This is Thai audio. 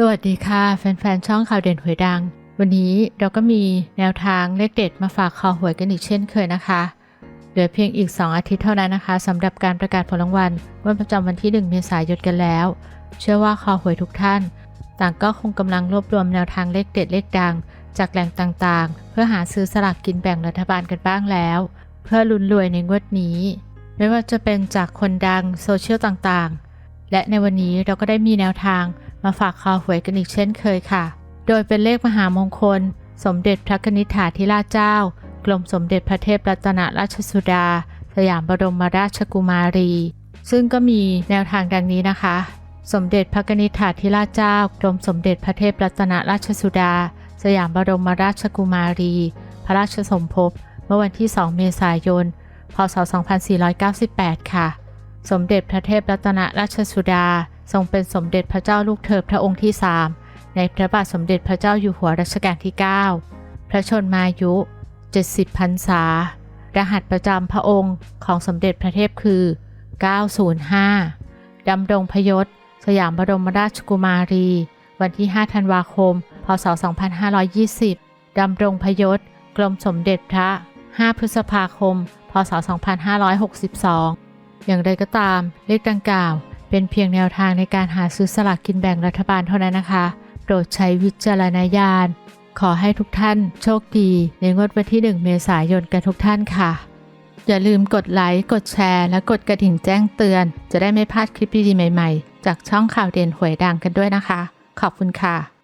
สวัสดีค่ะ แฟนๆ ช่องข่าวเด่นหวยดัง วันนี้เราก็มีแนวทางเลขเด็ดมาฝากคอหวยกันอีกเช่นเคยนะคะ เหลือเพียงอีก 2 อาทิตย์เท่านั้นนะคะสำหรับการประกาศผลรางวัลวันประจำวันที่ 1 เมษายนกันแล้ว เชื่อว่าคอหวยทุกท่าน ต่างก็คงกำลังรวบรวมแนวทางเลขเด็ดเลขดัง จากแหล่งต่างๆ เพื่อหาซื้อสลากกินแบ่งรัฐบาลกันบ้างแล้ว เพื่อลุ้นรวยในงวดนี้ ไม่ว่าจะเป็นจากคนดังโซเชียลต่างๆ และในวันนี้เราก็ได้มีแนวทาง มาฝากคอหวยกันอีกเช่นเคยค่ะ โดยเป็นเลขมหามงคล สมเด็จพระนิธิฐาธิราชเจ้า กรมสมเด็จพระเทพรัตนราชสุดา สยามบรมราชกุมารี ซึ่งก็มีแนวทางดังนี้นะคะ สมเด็จพระนิธิฐาธิราชเจ้า กรมสมเด็จพระเทพรัตนราชสุดา สยามบรมราชกุมารี พระราชสมภพเมื่อวันที่ 2 เมษายน พศ 2498 ค่ะ สมเด็จพระเทพรัตนราชสุดา ทรงเป็นสมเด็จพระเจ้าลูกเธอพระองค์ที่3ในพระบาทสมเด็จพระเจ้าอยู่หัวรัชกาลที่ 9 พระชนมายุ 70พรรษา รหัสประจำพระองค์ของสมเด็จพระเทพคือ 905 ดำรงพยศ สยามบรมราชกุมารี วันที่ 5 ธันวาคม พศ 2520 ดำรงพยศ กรมสมเด็จพระ 5 พฤษภาคม พศ 2562 อย่างไรก็ตามเลขดังกล่าว เป็นเพียงแนวทางในการหาซื้อสลากกินแบ่งรัฐบาลเท่านั้นนะคะ โปรดใช้วิจารณญาณ ขอให้ทุกท่านโชคดี ในงวดวันที่ 1 เมษายนกันทุกท่านค่ะ อย่าลืมกดไลค์ กดแชร์ และกดกระดิ่งแจ้งเตือน จะได้ไม่พลาดคลิปดีๆใหม่ ๆ จากช่องข่าวเด่นหวยดังกันด้วยนะคะ ขอบคุณค่ะ